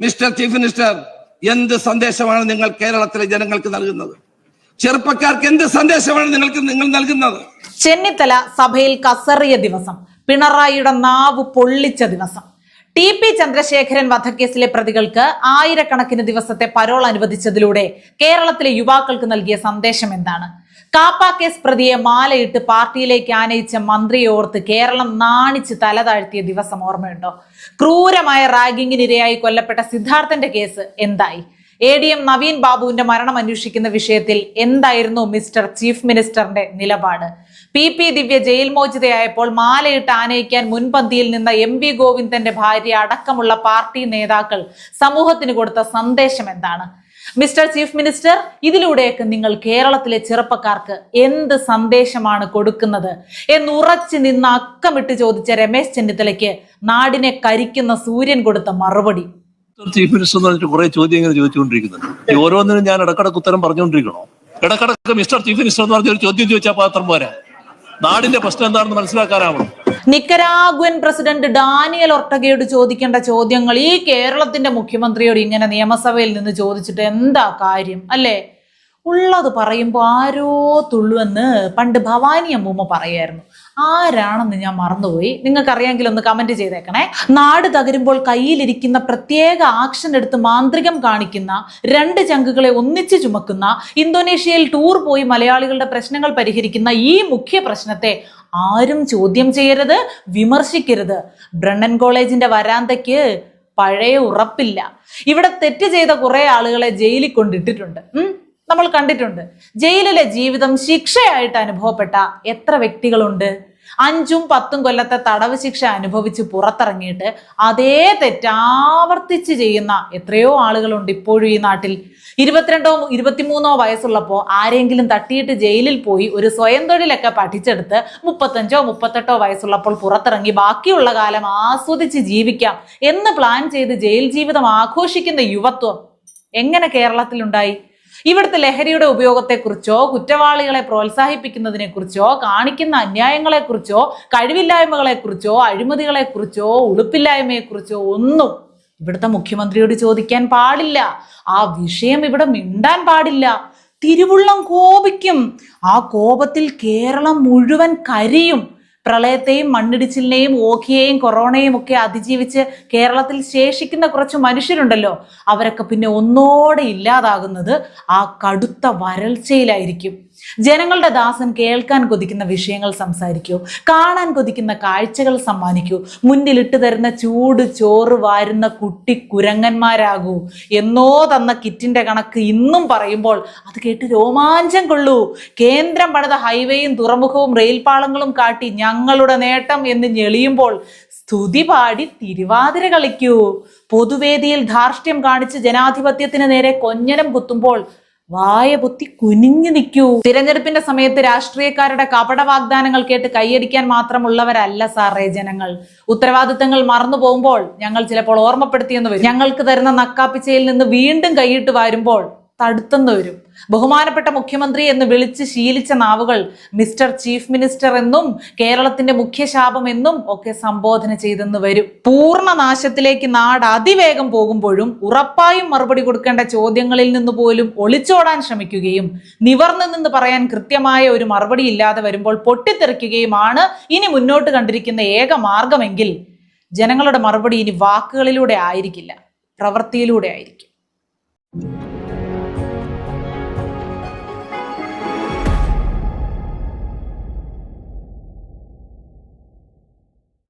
Mister chief minister എന്ത് സന്ദേശമാണ് നിങ്ങൾ കേരളത്തിലെ ജനങ്ങൾക്ക് നൽകുന്നത്? ചെറുപ്പക്കാർക്ക് എന്ത് സന്ദേശമാണ് നിങ്ങൾക്ക് നിങ്ങൾ നൽകുന്നത്? ചെന്നിത്തല സഭയിൽ കസറിയ ദിവസം പിണറായിയുടെ നാവ് പൊള്ളിച്ച ദിവസം. ടി പി ചന്ദ്രശേഖരൻ വധക്കേസിലെ പ്രതികൾക്ക് ആയിരക്കണക്കിന് ദിവസത്തെ പരോൾ അനുവദിച്ചതിലൂടെ കേരളത്തിലെ യുവാക്കൾക്ക് നൽകിയ സന്ദേശം എന്താണ്? കാപ്പ കേസ് പ്രതിയെ മാലയിട്ട് പാർട്ടിയിലേക്ക് ആനയിച്ച മന്ത്രിയെ ഓർത്ത് കേരളം നാണിച്ച് തല താഴ്ത്തിയ ദിവസം ഓർമ്മയുണ്ടോ? ക്രൂരമായ റാഗിങ്ങിനിരയായി കൊല്ലപ്പെട്ട സിദ്ധാർത്ഥന്റെ കേസ് എന്തായി? എ ഡി എം നവീൻ ബാബുവിന്റെ മരണം അന്വേഷിക്കുന്ന വിഷയത്തിൽ എന്തായിരുന്നു മിസ്റ്റർ ചീഫ് മിനിസ്റ്ററിന്റെ നിലപാട്? പി പി ദിവ്യ ജയിൽ മോചിതയായപ്പോൾ മാലയിട്ട് ആനയിക്കാൻ മുൻപന്തിയിൽ നിന്ന എം വി ഗോവിന്ദന്റെ ഭാര്യ അടക്കമുള്ള പാർട്ടി നേതാക്കൾ സമൂഹത്തിന് കൊടുത്ത സന്ദേശം എന്താണ്? മിസ്റ്റർ ചീഫ് മിനിസ്റ്റർ ഇതിലൂടെയൊക്കെ നിങ്ങൾ കേരളത്തിലെ ചെറുപ്പക്കാർക്ക് എന്ത് സന്ദേശമാണ് കൊടുക്കുന്നത് എന്ന് ഉറച്ചു നിന്ന് അക്കമിട്ട് ചോദിച്ച രമേശ് ചെന്നിത്തലയ്ക്ക് നാടിനെ കരിക്കുന്ന സൂര്യൻ കൊടുത്ത മറുപടി. ചീഫ് മിനിസ്റ്റർ എന്ന് പറഞ്ഞിട്ട് കുറെ ചോദ്യം ഈ ഓരോന്നിനും ഞാൻ ഇടക്കിടക്ക് ഉത്തരം പറഞ്ഞുകൊണ്ടിരിക്കണോ? ഇടക്കിടക്ക് മിസ്റ്റർ ചീഫ് മിനിസ്റ്റർ എന്ന് പറഞ്ഞ ഒരു ചോദ്യം ചോദിച്ചാൽ പാത്രം പോരാ. നാടിന്റെ പ്രശ്നം എന്താണെന്ന് മനസ്സിലാക്കാനാവണം. നിക്കരാഗ്വൻ പ്രസിഡന്റ് ഡാനിയൽ ഒർട്ടഗയോട് ചോദിക്കേണ്ട ചോദ്യങ്ങൾ ഈ കേരളത്തിന്റെ മുഖ്യമന്ത്രിയോട് ഇങ്ങനെ നിയമസഭയിൽ നിന്ന് ചോദിച്ചിട്ട് എന്താ കാര്യം അല്ലേ? ഉള്ളത് പറയുമ്പോൾ ആരോ തുള്ളുവെന്ന് പണ്ട് ഭവാനി അമ്മൂമ്മ പറയായിരുന്നു. ആരാണെന്ന് ഞാൻ മറന്നുപോയി. നിങ്ങൾക്ക് അറിയാമെങ്കിൽ ഒന്ന് കമന്റ് ചെയ്തേക്കണേ. നാട് തകരുമ്പോൾ കയ്യിലിരിക്കുന്ന പ്രത്യേക ആക്ഷൻ എടുത്ത് മാന്ത്രികം കാണിക്കുന്ന രണ്ട് ചങ്കുകളെ ഒന്നിച്ച് ചുമക്കുന്ന ഇന്തോനേഷ്യയിൽ ടൂർ പോയി മലയാളികളുടെ പ്രശ്നങ്ങൾ പരിഹരിക്കുന്ന ഈ മുഖ്യ പ്രശ്നത്തെ ആരും ചോദ്യം ചെയ്യരുത് വിമർശിക്കരുത്. ബ്രണ്ണൻ കോളേജിന്റെ വരാന്തയ്ക്ക് പഴയ ഉറപ്പില്ല. ഇവിടെ തെറ്റ് ചെയ്ത കുറെ ആളുകളെ ജയിലിൽ കൊണ്ടിട്ടിട്ടുണ്ട്. നമ്മൾ കണ്ടിട്ടുണ്ട്. ജയിലിലെ ജീവിതം ശിക്ഷയായിട്ട് അനുഭവപ്പെട്ട എത്ര വ്യക്തികളുണ്ട്? അഞ്ചും പത്തും കൊല്ലത്തെ തടവ് ശിക്ഷ അനുഭവിച്ച് പുറത്തിറങ്ങിയിട്ട് അതേ തെറ്റ് ആവർത്തിച്ച് ചെയ്യുന്ന എത്രയോ ആളുകളുണ്ട് ഇപ്പോഴും ഈ നാട്ടിൽ. ഇരുപത്തിരണ്ടോ ഇരുപത്തിമൂന്നോ വയസ്സുള്ളപ്പോൾ ആരെങ്കിലും തട്ടിയിട്ട് ജയിലിൽ പോയി ഒരു സ്വയം തൊഴിലൊക്കെ പഠിച്ചെടുത്ത് മുപ്പത്തഞ്ചോ മുപ്പത്തെട്ടോ വയസ്സുള്ളപ്പോൾ പുറത്തിറങ്ങി ബാക്കിയുള്ള കാലം ആസ്വദിച്ച് ജീവിക്കാം എന്ന് പ്ലാൻ ചെയ്ത് ജയിൽ ജീവിതം ആഘോഷിക്കുന്ന യുവത്വം എങ്ങനെ കേരളത്തിലുണ്ടായി? ഇവിടുത്തെ ലഹരിയുടെ ഉപയോഗത്തെക്കുറിച്ചോ കുറ്റവാളികളെ പ്രോത്സാഹിപ്പിക്കുന്നതിനെക്കുറിച്ചോ കാണിക്കുന്ന അന്യായങ്ങളെക്കുറിച്ചോ കഴിവില്ലായ്മകളെക്കുറിച്ചോ അഴിമതികളെക്കുറിച്ചോ ഉളുപ്പില്ലായ്മയെക്കുറിച്ചോ ഒന്നും ഇവിടുത്തെ മുഖ്യമന്ത്രിയോട് ചോദിക്കാൻ പാടില്ല. ആ വിഷയം ഇവിടെ മിണ്ടാൻ പാടില്ല. തിരുവുള്ളം കോപിക്കും. ആ കോപത്തിൽ കേരളം മുഴുവൻ കരിയും. പ്രളയത്തെയും മണ്ണിടിച്ചിലിനെയും ഓഖിയെയും കൊറോണയും ഒക്കെ അതിജീവിച്ച് കേരളത്തിൽ ശേഷിക്കുന്ന കുറച്ച് മനുഷ്യരുണ്ടല്ലോ അവരൊക്കെ പിന്നെ ഒന്നോടെ ഇല്ലാതാകുന്നത് ആ കടുത്ത വരൾച്ചയിലായിരിക്കും. ജനങ്ങളുടെ ദാസൻ കേൾക്കാൻ കൊതിക്കുന്ന വിഷയങ്ങൾ സംസാരിക്കൂ കാണാൻ കൊതിക്കുന്ന കാഴ്ചകൾ സമ്മാനിക്കൂ മുന്നിലിട്ട് തരുന്ന ചൂട് ചോറ് വാരുന്ന കുട്ടി കുരങ്ങന്മാരാകൂ. എന്നോ തന്ന കിറ്റിന്റെ കണക്ക് ഇന്നും പറയുമ്പോൾ അത് കേട്ട് രോമാഞ്ചം കൊള്ളൂ. കേന്ദ്രം പണിത ഹൈവേയും തുറമുഖവും റെയിൽപാളങ്ങളും കാട്ടി ഞങ്ങളുടെ നേട്ടം എന്ന് ഞെളിയുമ്പോൾ സ്തുതി പാടി തിരുവാതിര കളിക്കൂ. പൊതുവേദിയിൽ ധാർഷ്ട്യം കാണിച്ച് ജനാധിപത്യത്തിന് നേരെ കൊഞ്ഞനം കുത്തുമ്പോൾ വായ പൊത്തി കുനിഞ്ഞു നിൽക്കൂ. തിരഞ്ഞെടുപ്പിന്റെ സമയത്ത് രാഷ്ട്രീയക്കാരുടെ കപട വാഗ്ദാനങ്ങൾ കേട്ട് കൈയടിക്കാൻ മാത്രമുള്ളവരല്ല സാറേ ജനങ്ങൾ. ഉത്തരവാദിത്തങ്ങൾ മറന്നു പോകുമ്പോൾ ഞങ്ങൾ ചിലപ്പോൾ ഓർമ്മപ്പെടുത്തിയെന്ന് വരും. ഞങ്ങൾക്ക് തരുന്ന നക്കാപ്പിച്ചയിൽ നിന്ന് വീണ്ടും കൈയിട്ട് വരുമ്പോൾ തടുത്തെന്ന് വരും. ബഹുമാനപ്പെട്ട മുഖ്യമന്ത്രി എന്ന് വിളിച്ച് ശീലിച്ച നാവുകൾ മിസ്റ്റർ ചീഫ് മിനിസ്റ്റർ എന്നും കേരളത്തിന്റെ മുഖ്യശാപം എന്നും ഒക്കെ സംബോധന ചെയ്തെന്ന് വരും. പൂർണ നാശത്തിലേക്ക് നാട് അതിവേഗം പോകുമ്പോഴും ഉറപ്പായും മറുപടി കൊടുക്കേണ്ട ചോദ്യങ്ങളിൽ നിന്ന് പോലും ഒളിച്ചോടാൻ ശ്രമിക്കുകയും നിവർന്നു നിന്ന് പറയാൻ കൃത്യമായ ഒരു മറുപടി ഇല്ലാതെ വരുമ്പോൾ പൊട്ടിത്തെറിക്കുകയുമാണ് ഇനി മുന്നോട്ട് കണ്ടിരിക്കുന്ന ഏക മാർഗമെങ്കിൽ ജനങ്ങളുടെ മറുപടി ഇനി വാക്കുകളിലൂടെ ആയിരിക്കില്ല പ്രവൃത്തിയിലൂടെ ആയിരിക്കും.